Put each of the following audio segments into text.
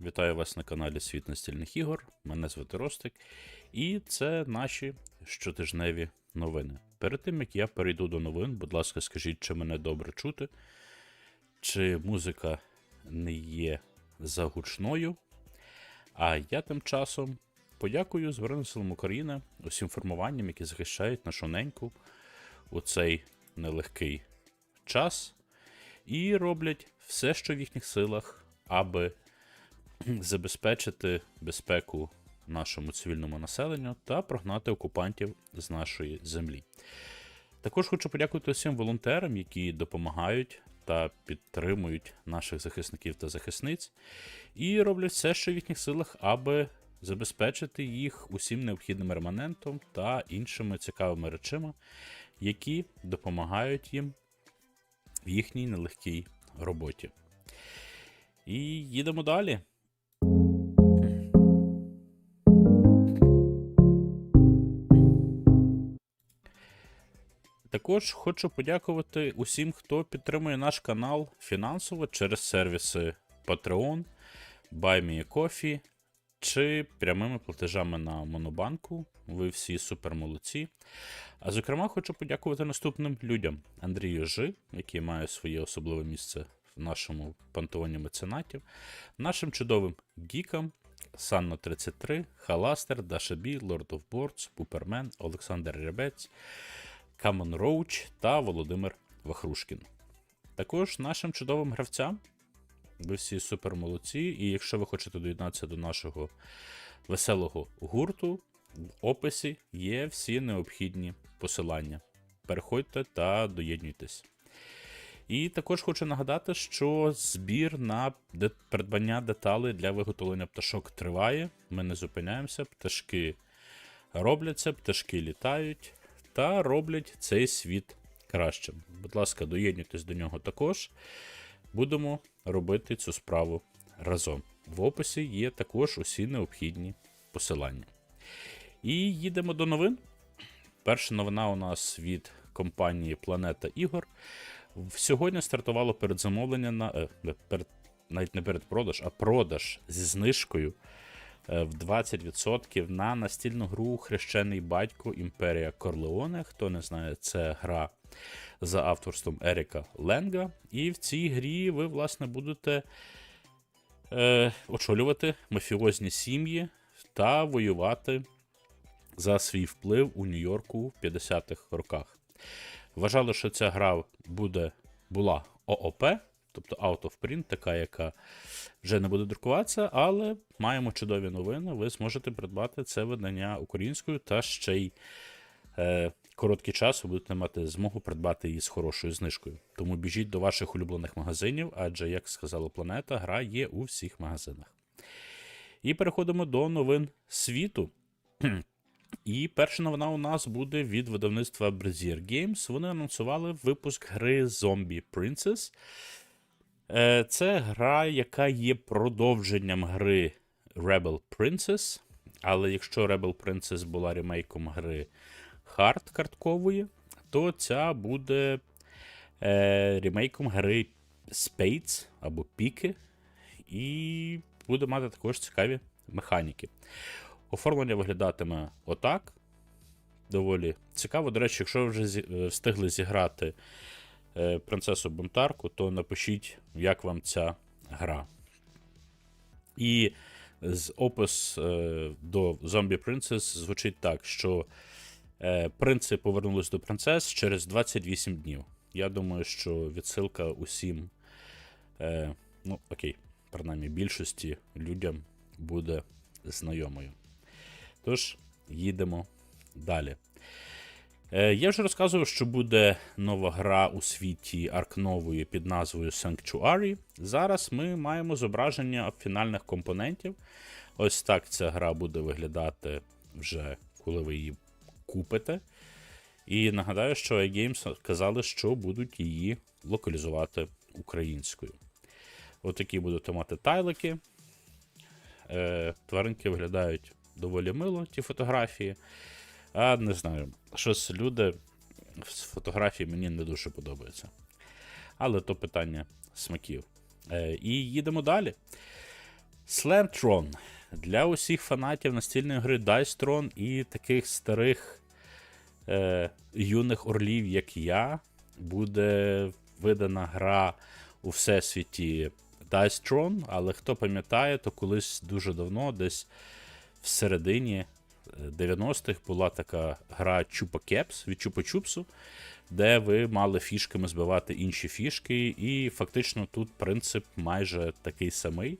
Вітаю вас на каналі Світ настільних ігор. Мене звати Ростик, і це наші щотижневі новини. Перед тим як я перейду до новин, будь ласка, скажіть, чи мене добре чути, чи музика не є загучною. А я тим часом подякую Збройним силам України усім формуванням, які захищають нашу неньку у цей нелегкий час і роблять все, що в їхніх силах, аби забезпечити безпеку нашому цивільному населенню та прогнати окупантів з нашої землі. Також хочу подякувати усім волонтерам, які допомагають та підтримують наших захисників та захисниць, і роблять все, що в їхніх силах, аби забезпечити їх усім необхідним реманентом та іншими цікавими речима, які допомагають їм в їхній нелегкій роботі. І їдемо далі. Також хочу подякувати усім, хто підтримує наш канал фінансово через сервіси Patreon, BuyMeACoffee чи прямими платежами на Монобанку. Ви всі супер молодці. А зокрема, хочу подякувати наступним людям: Андрію Жи, який має своє особливе місце в нашому пантеоні меценатів, нашим чудовим гікам. Санно 33, Халастер, Дашабі, Lord of Boards, Пупермен, Олександр Рябець, Камон Роуч та Володимир Вахрушкін. Також нашим чудовим гравцям. Ви всі супер молодці. І якщо ви хочете доєднатися до нашого веселого гурту, в описі є всі необхідні посилання. Переходьте та доєднуйтесь. І також хочу нагадати, що збір на придбання деталей для виготовлення пташок триває. Ми не зупиняємося, пташки робляться, пташки літають та роблять цей світ кращим. Будь ласка, доєднуйтесь до нього також. Будемо робити цю справу разом. В описі є також усі необхідні посилання. І їдемо до новин. Перша новина у нас від компанії Планета Ігор. Сьогодні стартувало передзамовлення на е, перед, навіть не передпродаж, а продаж зі знижкою в 20% на настільну гру Хрещений батько Імперія Корлеоне. Хто не знає, це гра за авторством Еріка Ленга. І в цій грі ви, власне, будете е, очолювати мафіозні сім'ї та воювати за свій вплив у Нью-Йорку в 50-х роках. Вважали, що ця гра буде, була ООП, тобто Out of Print, така, яка вже не буде друкуватися, але маємо чудові новини. Ви зможете придбати це видання українською та ще й е, короткий час ви будете мати змогу придбати її з хорошою знижкою. Тому біжіть до ваших улюблених магазинів, адже, як сказала планета, гра є у всіх магазинах. І переходимо до новин світу. І перша новина у нас буде від видавництва Brazier Games. Вони анонсували випуск гри Zombie Princess. Е, Це гра, яка є продовженням гри Rebel Princess. Але якщо Rebel Princess була ремейком гри Hard карткової, то ця буде е, ремейком гри Spades або Піки. І буде мати також цікаві механіки. Оформлення виглядатиме отак. Доволі цікаво. До речі, якщо ви вже е, встигли зіграти принцесу Бунтарку, то напишіть, як вам ця гра. І з опис е, до Zombie Princess звучить так, що е, принци повернулись до принцес через 28 днів. Я думаю, що відсилка усім, е, ну, окей, принаймні більшості людям буде знайомою. Тож, їдемо далі. Е, я вже розказував, що буде нова гра у світі аркнової під назвою Sanctuary. Зараз ми маємо зображення фінальних компонентів. Ось так ця гра буде виглядати вже, коли ви її купите. І нагадаю, що iGames казали, що будуть її локалізувати українською. Отакі будуть мати тайлики. Е, тваринки виглядають доволі мило, ті фотографії. А не знаю, щось люди з фотографій мені не дуже подобаються. Але то питання смаків. Е, і їдемо далі. Slamtron. Для усіх фанатів настільної гри Dice Tron і таких старих е, юних орлів, як я, буде видана гра у всесвіті Dice Tron, але хто пам'ятає, то колись дуже давно, десь в середині 90-х була така гра Чупа Кепс від Чупа Чупсу, де ви мали фішками збивати інші фішки, і фактично тут принцип майже такий самий.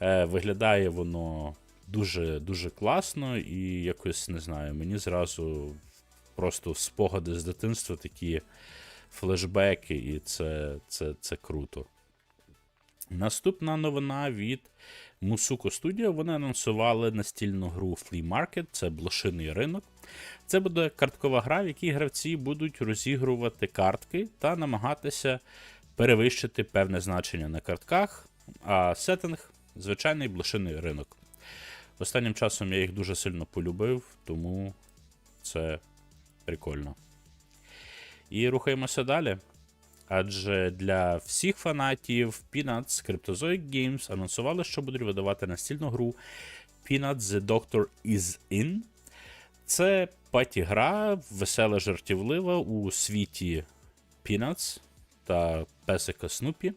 Е, Виглядає воно дуже дуже класно, і якось не знаю, мені зразу просто спогади з дитинства такі флешбеки, і це, це, це круто. Наступна новина від Musuko Studio. Вони анонсували настільну гру Flea Market, це блошиний ринок. Це буде карткова гра, в якій гравці будуть розігрувати картки та намагатися перевищити певне значення на картках, а сеттинг звичайний блошиний ринок. Останнім часом я їх дуже сильно полюбив, тому це прикольно. І рухаємося далі. Адже для всіх фанатів Peanuts Cryptozoic Games анонсували, що будуть видавати настільну гру Peanuts The Doctor Is In. Це паті-гра, весела жартівлива у світі Peanuts та песика Снупі.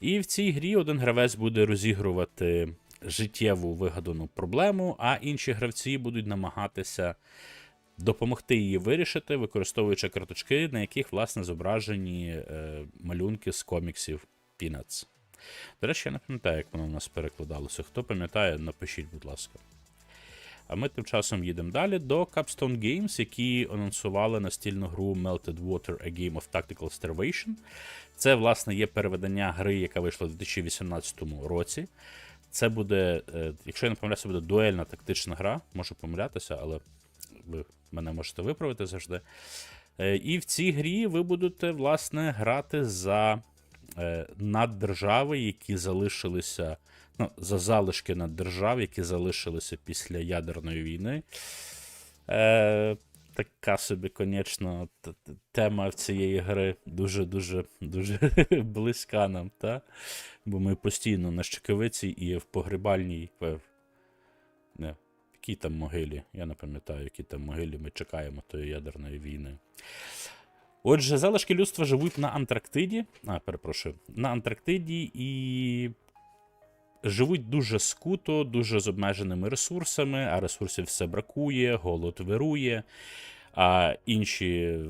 І в цій грі один гравець буде розігрувати життєву вигадану проблему, а інші гравці будуть намагатися допомогти її вирішити, використовуючи карточки, на яких, власне, зображені е, малюнки з коміксів Peanuts. До речі, я не пам'ятаю, як воно у нас перекладалося. Хто пам'ятає, напишіть, будь ласка. А ми тим часом їдемо далі до Capstone Games, які анонсували настільну гру Melted Water A Game of Tactical Starvation. Це, власне, є переведення гри, яка вийшла у 2018 році. Це буде, е, якщо я не помиляюся, буде дуельна тактична гра. Можу помилятися, але ви мене можете виправити завжди. Е, І в цій грі ви будете, власне, грати за е, наддержави, які залишилися. Ну, за залишки наддержав, які залишилися після ядерної війни. Е, Така собі, звісно, тема в цієї гри дуже-дуже дуже близька нам, та? бо ми постійно на щекавиці і в погребальній. Не, якій там могилі? Я не пам'ятаю, які там могилі ми чекаємо тої ядерної війни. Отже, залишки людства живуть на Антарктиді. А, перепрошую, на Антарктиді і живуть дуже скуто, дуже з обмеженими ресурсами, а ресурсів все бракує, голод вирує. А інші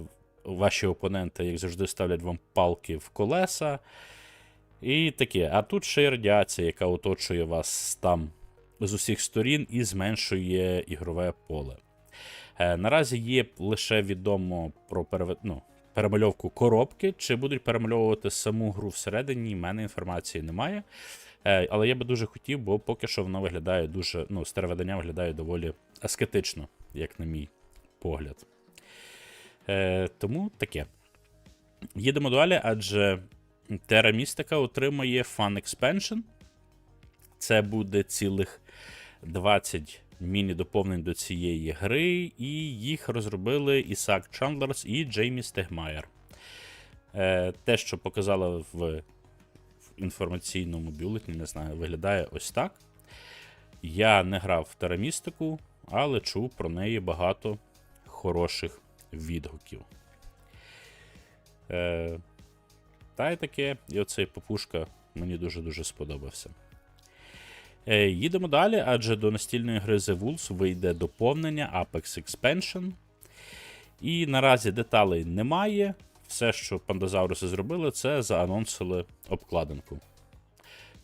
ваші опоненти, як завжди, ставлять вам палки в колеса. І таке. А тут ще й радіація, яка оточує вас там з усіх сторін і зменшує ігрове поле. Е, наразі є лише відомо про перевед... ну, перемальовку коробки, чи будуть перемальовувати саму гру всередині, в мене інформації немає. Е, але я би дуже хотів, бо поки що воно виглядає дуже. Ну, старе видання виглядає доволі аскетично, як на мій погляд. Е, Тому таке. Їдемо далі, адже Terra Mystica отримає Fun Expansion. Це буде цілих 20 міні-доповнень до цієї гри, і їх розробили Ісак Чандлерс і Джеймі Стегмайер. Е, Те, що показали в інформаційному бюлетні, не знаю, виглядає ось так. Я не грав в Терамістику, але чув про неї багато хороших відгуків. Е, Та й таке, і оцей попушка мені дуже-дуже сподобався. Е, Їдемо далі, адже до настільної гри The Wolves вийде доповнення Apex Expansion. І наразі деталей немає. Все, що пандозауруси зробили, це заанонсили обкладинку.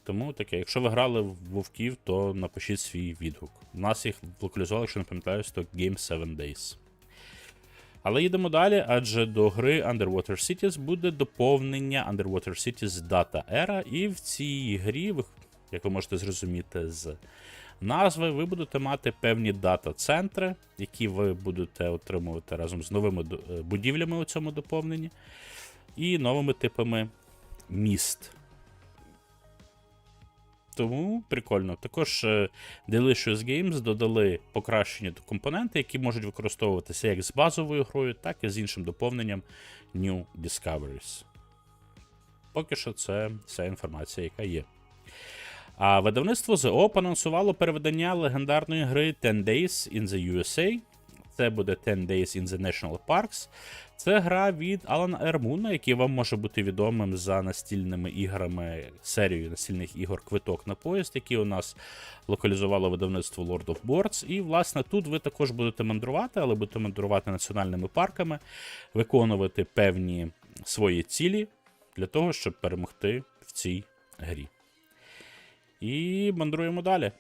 Тому таке, якщо ви грали в Вовків, то напишіть свій відгук. У нас їх локалізували, якщо не пам'ятаюсь, то Game 7 Days. Але їдемо далі, адже до гри Underwater Cities буде доповнення Underwater Cities Data Era, і в цій грі, як ви можете зрозуміти з назви, ви будете мати певні дата-центри, які ви будете отримувати разом з новими будівлями у цьому доповненні, і новими типами міст. Тому прикольно. Також Delicious Games додали покращені компоненти, які можуть використовуватися як з базовою грою, так і з іншим доповненням New Discoveries. Поки що це вся інформація, яка є. А видавництво Op анонсувало переведення легендарної гри 10 Days in the USA. Це буде 10 Days in the National Parks. Це гра від Алана Ермуна, який вам може бути відомим за настільними іграми, серією настільних ігор Квиток на поїзд, який у нас локалізувало видавництво Lord of Boards. І, власне, тут ви також будете мандрувати, але будете мандрувати національними парками, виконувати певні свої цілі для того, щоб перемогти в цій грі. І мандруємо далі.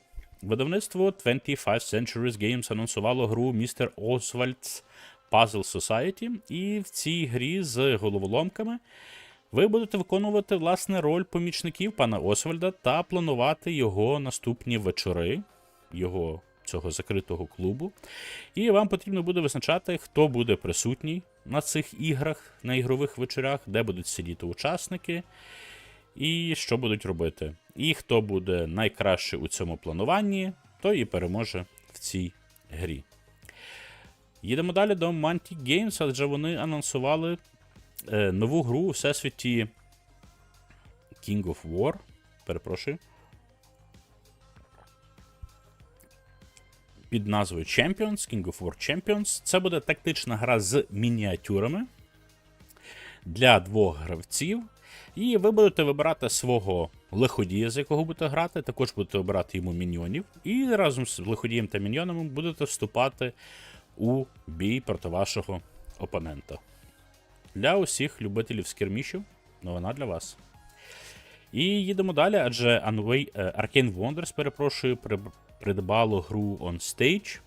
Видавництво 25 Centuries Games анонсувало гру Mr. Oswald's Puzzle Society, і в цій грі з головоломками ви будете виконувати власне роль помічників пана Освальда та планувати його наступні вечори, його цього закритого клубу. І вам потрібно буде визначати, хто буде присутній на цих іграх, на ігрових вечорах, де будуть сидіти учасники, і що будуть робити. І хто буде найкраще у цьому плануванні, той і переможе в цій грі. Їдемо далі до Mantic Games, адже вони анонсували е, нову гру у всесвіті King of War. Перепрошую. Під назвою Champions, King of War Champions. Це буде тактична гра з мініатюрами для двох гравців. І ви будете вибирати свого лиходія, з якого будете грати, також будете обирати йому міньйонів. І разом з лиходієм та міньйонами будете вступати у бій проти вашого опонента. Для усіх любителів скірмішів новина для вас. І їдемо далі, адже е, Arcane Wonders, перепрошую, придбало гру On Stage.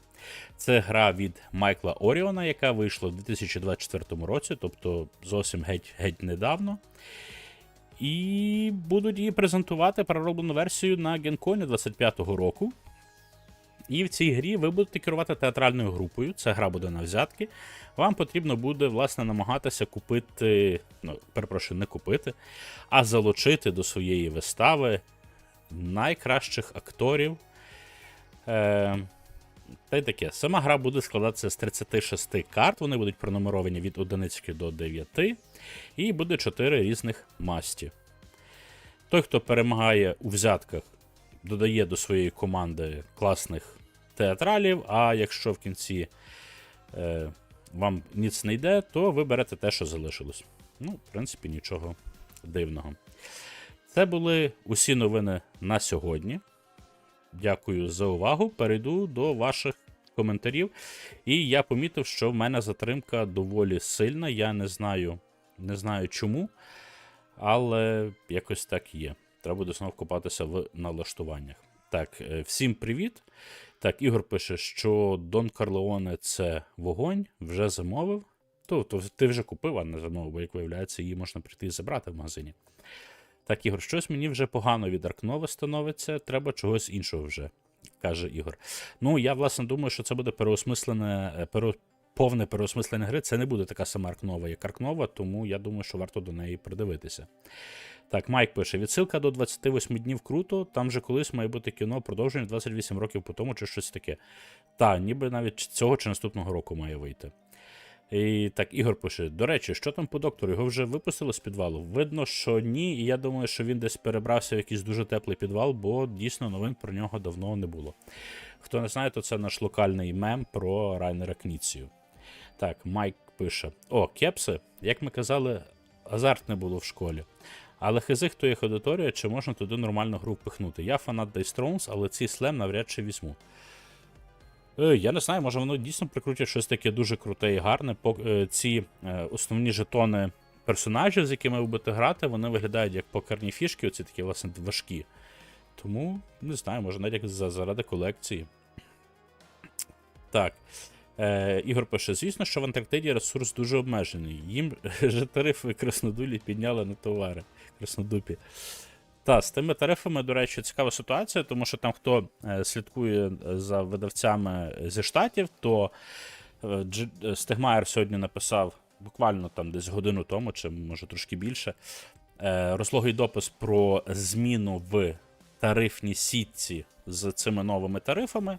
Це гра від Майкла Оріона, яка вийшла в 2024 році, тобто зовсім геть, геть недавно. І будуть її презентувати перероблену версію на GenCon 25-го року. І в цій грі ви будете керувати театральною групою. Ця гра буде на взятки. Вам потрібно буде, власне, намагатися купити, ну, перепрошую, не купити, а залучити до своєї вистави найкращих акторів. Е, та й таке. Сама гра буде складатися з 36 карт, вони будуть пронумеровані від 11 до 9, і буде 4 різних масті. Той, хто перемагає у взятках, додає до своєї команди класних театралів, а якщо в кінці е, вам ніц не йде, то ви берете те, що залишилось. Ну, в принципі, нічого дивного. Це були усі новини на сьогодні. Дякую за увагу. Перейду до ваших коментарів. І я помітив, що в мене затримка доволі сильна. Я не знаю, не знаю чому, але якось так є. Треба буде знову копатися в налаштуваннях. Так, е, всім привіт. Так, Ігор пише, що Дон Карлеоне це вогонь, вже замовив. То, то ти вже купив, а не замовив, бо як виявляється, її можна прийти і забрати в магазині. Так, Ігор, щось мені вже погано від Аркнова становиться, треба чогось іншого вже, каже Ігор. Ну, я власне думаю, що це буде переосмислене, е, пере, повне переосмислення гри. Це не буде така сама Аркнова, як Аркнова, тому я думаю, що варто до неї придивитися. Так, Майк пише: відсилка до 28 днів круто, там же колись має бути кіно продовження 28 років по тому, чи щось таке. Та, ніби навіть цього чи наступного року має вийти. І так, Ігор пише: до речі, що там по доктору? Його вже випустили з підвалу? Видно, що ні, і я думаю, що він десь перебрався в якийсь дуже теплий підвал, бо дійсно новин про нього давно не було. Хто не знає, то це наш локальний мем про Райнера Кніцію. Так, Майк пише: О, кепси, як ми казали, азарт не було в школі. Але хизи, хто їх аудиторія, чи можна туди нормальну гру впихнути? Я фанат Dice Thrones, але цей слем навряд чи візьму. Е, я не знаю, може воно дійсно прикрутять щось таке дуже круте і гарне. Е, ці е, основні жетони персонажів, з якими ви будете грати, вони виглядають як покерні фішки, оці такі, власне, важкі. Тому, не знаю, може навіть як заради колекції. Так. Е, Ігор пише: звісно, що в Антарктиді ресурс дуже обмежений. Їм же тарифи краснодулі підняли на товари. Краснодупі. Та, з тими тарифами, до речі, цікава ситуація, тому що там хто е, слідкує за видавцями зі штатів, то е, е, Стегмаєр сьогодні написав буквально там десь годину тому, чи може трошки більше, розлогий допис про зміну в тарифній сітці з цими новими тарифами.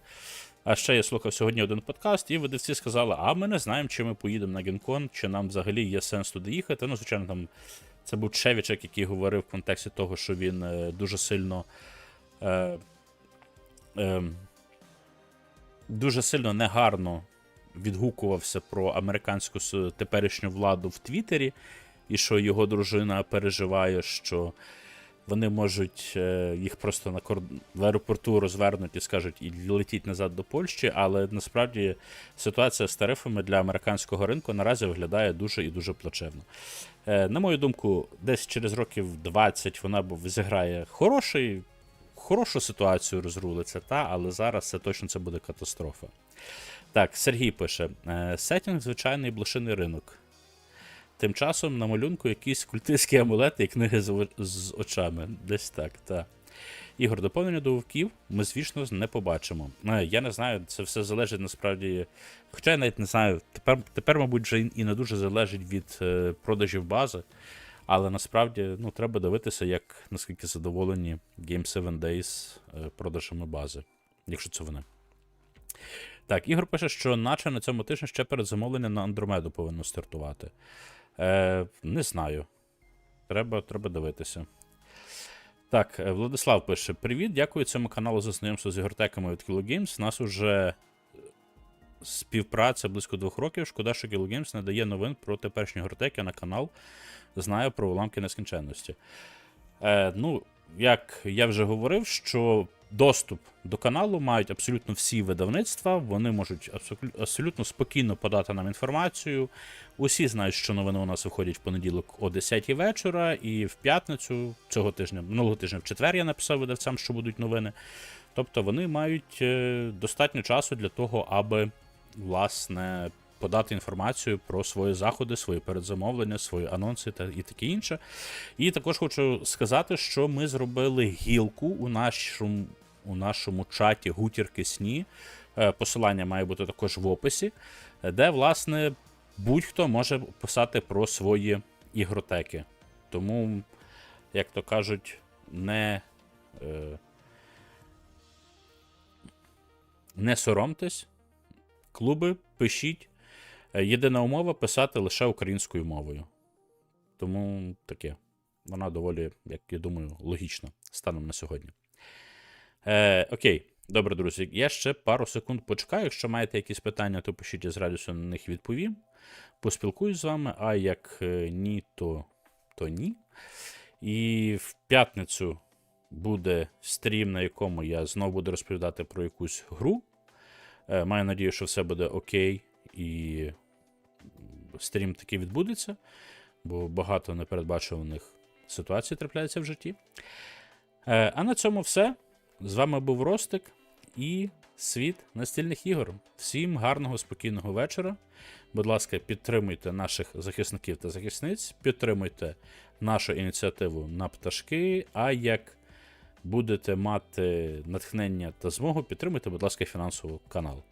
А ще я слухав сьогодні один подкаст, і видавці сказали: а ми не знаємо, чи ми поїдемо на Генкон, чи нам взагалі є сенс туди їхати. Ну, звичайно, там це був Чевічек, який говорив в контексті того, що він е, дуже сильно е, е, дуже сильно негарно відгукувався про американську теперішню владу в Твіттері, і що його дружина переживає, що вони можуть е, їх просто на кор... в аеропорту розвернуть і скажуть і летіть назад до Польщі, але насправді ситуація з тарифами для американського ринку наразі виглядає дуже і дуже плачевно. Е, на мою думку, десь через років 20 вона зіграє хороший, хорошу ситуацію розрулиться, та, але зараз це точно це буде катастрофа. Так, Сергій пише: е, сетінг звичайний блошиний ринок. Тим часом на малюнку якісь культистські амулети і книги з, з очами. Десь так, так. Ігор, доповнення до вовків ми, звісно, не побачимо. Е, Я не знаю, це все залежить насправді. Хоча я навіть не знаю, тепер, тепер мабуть, вже і не дуже залежить від е, продажів бази. Але насправді ну, треба дивитися, як наскільки задоволені Game 7 Days е, продажами бази, якщо це вони. Так, Ігор пише, що наче на цьому тижні ще передзамовлення на Андромеду повинно стартувати. Е, не знаю. Треба, треба дивитися. Так, е, Владислав пише: Привіт, дякую цьому каналу за знайомство з ігротеками від Kilo Games. Нас уже співпраця близько двох років. Шкода, що Kilo Games не дає новин про теперішні ігротеки на канал. Знаю про уламки нескінченності. Е, ну, як я вже говорив, що доступ до каналу мають абсолютно всі видавництва, вони можуть абсолю- абсолютно спокійно подати нам інформацію. Усі знають, що новини у нас виходять в понеділок о 10 вечора, і в п'ятницю цього тижня, минулого тижня, в четвер я написав видавцям, що будуть новини. Тобто вони мають е, достатньо часу для того, аби власне подати інформацію про свої заходи, свої передзамовлення, свої анонси та і таке інше. І також хочу сказати, що ми зробили гілку у нашому, у нашому чаті гутірки сні. Е, Посилання має бути також в описі, де, власне, будь-хто може писати про свої ігротеки. Тому, як то кажуть, не. Е, не соромтесь, клуби, пишіть. Е, Єдина умова писати лише українською мовою. Тому таке. Вона доволі, як я думаю, логічна станом на сьогодні. Е, окей, добре, друзі. Я ще пару секунд почекаю. Якщо маєте якісь питання, то пишіть я з радістю на них відповім. Поспілкуюсь з вами, а як е, ні, то, то ні. І в п'ятницю буде стрім, на якому я знову буду розповідати про якусь гру. Е, Маю надію, що все буде окей, і стрім таки відбудеться, бо багато непередбачуваних ситуацій трапляється в житті. Е, А на цьому все. З вами був Ростик і світ настільних ігор. Всім гарного, спокійного вечора. Будь ласка, підтримуйте наших захисників та захисниць, підтримуйте нашу ініціативу на пташки. А як будете мати натхнення та змогу, підтримуйте, будь ласка, фінансово канал.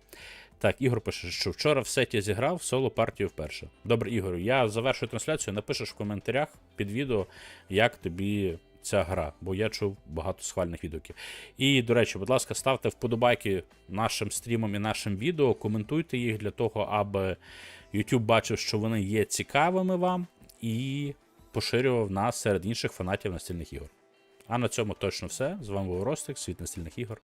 Так, Ігор пише, що вчора в сеті зіграв соло партію вперше. Добре, Ігор, я завершую трансляцію. Напишеш в коментарях під відео, як тобі ця гра, бо я чув багато схвальних відгуків. І, до речі, будь ласка, ставте вподобайки нашим стрімам і нашим відео, коментуйте їх для того, аби YouTube бачив, що вони є цікавими вам, і поширював нас серед інших фанатів настільних ігор. А на цьому точно все. З вами був Ростик, світ настільних ігор.